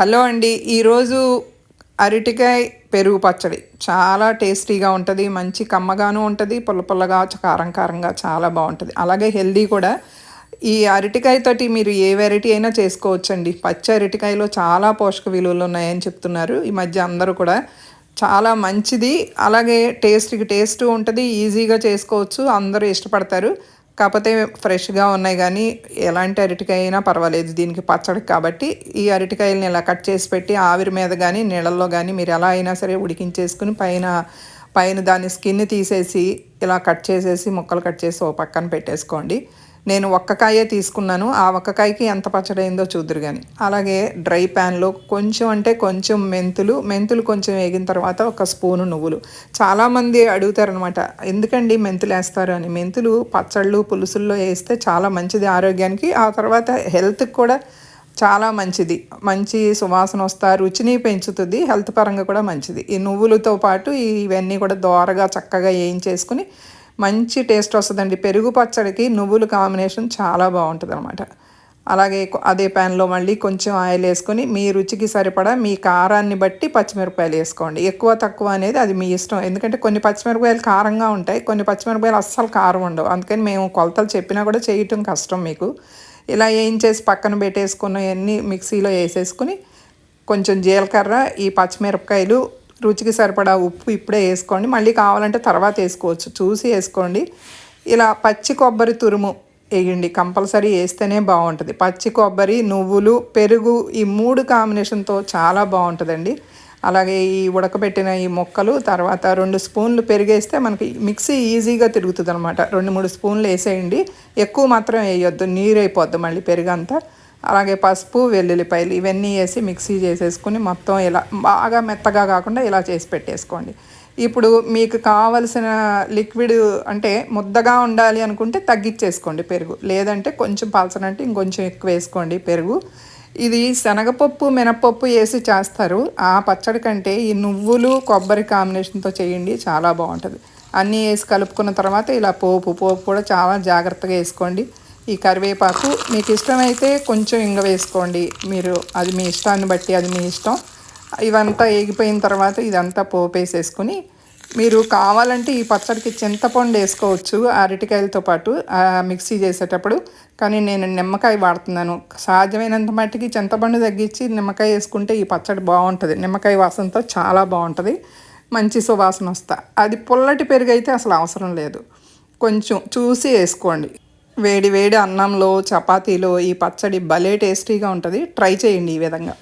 Hello అండి ఈరోజు అరటికాయ పెరుగు పచ్చడి. చాలా టేస్టీగా ఉంటుంది మంచి కమ్మగాను ఉంటుంది పుల్ల పుల్లగా కారం కారంగా చాలా బాగుంటుంది. అలాగే హెల్దీ కూడా. ఈ అరటికాయతోటి మీరు ఏ వెరైటీ అయినా చేసుకోవచ్చండి. పచ్చి అరటికాయలో చాలా పోషక విలువలు ఉన్నాయని చెప్తున్నారు. ఈ మధ్య అందరూ కూడా చాలా మంచిది అలాగే టేస్ట్కి టేస్ట్ ఉంటుంది ఈజీగా చేసుకోవచ్చు అందరూ ఇష్టపడతారు. కాకపోతే ఫ్రెష్గా ఉన్నాయి కానీ ఎలాంటి అరటికాయ అయినా పర్వాలేదు. దీనికి పచ్చడి కాబట్టి ఈ అరటికాయలని ఇలా కట్ చేసి పెట్టి ఆవిరి మీద కానీ నీళ్ళల్లో కానీ మీరు ఎలా అయినా సరే ఉడికించేసుకుని పైన పైన దాని స్కిన్ తీసేసి ఇలా కట్ చేసేసి ముక్కలు కట్ చేసి ఓ పక్కన పెట్టేసుకోండి. నేను ఒక్కకాయే తీసుకున్నాను ఆ ఒక్కకాయకి ఎంత పచ్చడి అయిందో చూద్దరు కానీ అలాగే డ్రై ప్యాన్లో కొంచెం అంటే కొంచెం మెంతులు మెంతులు కొంచెం వేగిన తర్వాత ఒక స్పూను నువ్వులు. చాలామంది అడుగుతారనమాట ఎందుకండి మెంతులు వేస్తారు అని. మెంతులు పచ్చళ్ళు పులుసుల్లో వేస్తే చాలా మంచిది ఆరోగ్యానికి ఆ తర్వాత హెల్త్కి కూడా చాలా మంచిది. మంచి సువాసన వస్తా రుచిని పెంచుతుంది హెల్త్ పరంగా కూడా మంచిది. ఈ నువ్వులతో పాటు ఇవన్నీ కూడా దోరగా చక్కగా వేయించేసుకుని మంచి టేస్ట్ వస్తుందండి. పెరుగు పచ్చడికి నువ్వుల కాంబినేషన్ చాలా బాగుంటుంది అనమాట అలాగే అదే ప్యాన్లో మళ్ళీ కొంచెం ఆయిల్ వేసుకొని మీ రుచికి సరిపడా మీ కారాన్ని బట్టి పచ్చిమిరపకాయలు వేసుకోండి. ఎక్కువ తక్కువ అనేది అది మీ ఇష్టం. ఎందుకంటే కొన్ని పచ్చిమిరపకాయలు కారంగా ఉంటాయి కొన్ని పచ్చిమిరపకాయలు అస్సలు కారం ఉండవు. అందుకని మేము కొలతలు చెప్పినా కూడా చేయటం కష్టం మీకు. ఇలా ఏం చేసి పక్కన పెట్టేసుకున్నవన్నీ మిక్సీలో వేసేసుకుని కొంచెం జీలకర్ర ఈ పచ్చిమిరపకాయలు రుచికి సరిపడా ఉప్పు ఇప్పుడే వేసుకోండి. మళ్ళీ కావాలంటే తర్వాత వేసుకోవచ్చు. చూసి వేసుకోండి. ఇలా పచ్చి కొబ్బరి తురుము వేయండి. కంపల్సరీ వేస్తేనే బాగుంటుంది. పచ్చి కొబ్బరి నువ్వులు పెరుగు ఈ మూడు కాంబినేషన్తో చాలా బాగుంటుందండి. అలాగే ఈ ఉడకబెట్టిన ఈ మొక్కలు తర్వాత రెండు స్పూన్లు పెరిగేస్తే మనకి మిక్సీ ఈజీగా తిరుగుతుంది అనమాట రెండు మూడు స్పూన్లు వేసేయండి. ఎక్కువ మాత్రం వేయొద్దు. నీరు అయిపోద్ది మళ్ళీ పెరుగంతా. అలాగే పసుపు వెల్లుల్లిపాయలు ఇవన్నీ వేసి మిక్సీ చేసేసుకుని మొత్తం ఇలా బాగా మెత్తగా కాకుండా ఇలా చేసి పెట్టేసుకోండి. ఇప్పుడు మీకు కావలసిన లిక్విడ్ అంటే ముద్దగా ఉండాలి అనుకుంటే తగ్గించేసుకోండి పెరుగు. లేదంటే కొంచెం పలసనంటే ఇంకొంచెం ఎక్కువ వేసుకోండి పెరుగు. ఇది శనగపప్పు మినపప్పు వేసి చేస్తారు. ఆ పచ్చడి కంటే ఈ నువ్వులు కొబ్బరి కాంబినేషన్తో చేయండి చాలా బాగుంటుంది. అన్నీ వేసి కలుపుకున్న తర్వాత ఇలా పోపు పోపు కూడా చాలా జాగ్రత్తగా వేసుకోండి. ఈ కరివేపాకు మీకు ఇష్టమైతే కొంచెం ఇంగ వేసుకోండి. మీరు అది మీ ఇష్టాన్ని బట్టి అది మీ ఇష్టం. ఇవంతా ఏగిపోయిన తర్వాత ఇదంతా పోపేసేసుకుని మీరు కావాలంటే ఈ పచ్చడికి చింతపండు వేసుకోవచ్చు అరటికాయలతో పాటు మిక్సీ చేసేటప్పుడు. కానీ నేను నిమ్మకాయ వాడుతున్నాను. సాధ్యమైనంత మట్టికి చింతపండు తగ్గించి నిమ్మకాయ వేసుకుంటే ఈ పచ్చడి బాగుంటుంది. నిమ్మకాయ వాసనతో చాలా బాగుంటుంది. మంచి సువాసన వస్తా. అది పుల్లటి పెరుగు అయితే అసలు అవసరం లేదు. కొంచెం చూసి వేసుకోండి. వేడి వేడి అన్నంలో చపాతీలో ఈ పచ్చడి భలే టేస్టీగా ఉంటుంది. ట్రై చేయండి ఈ విధంగా.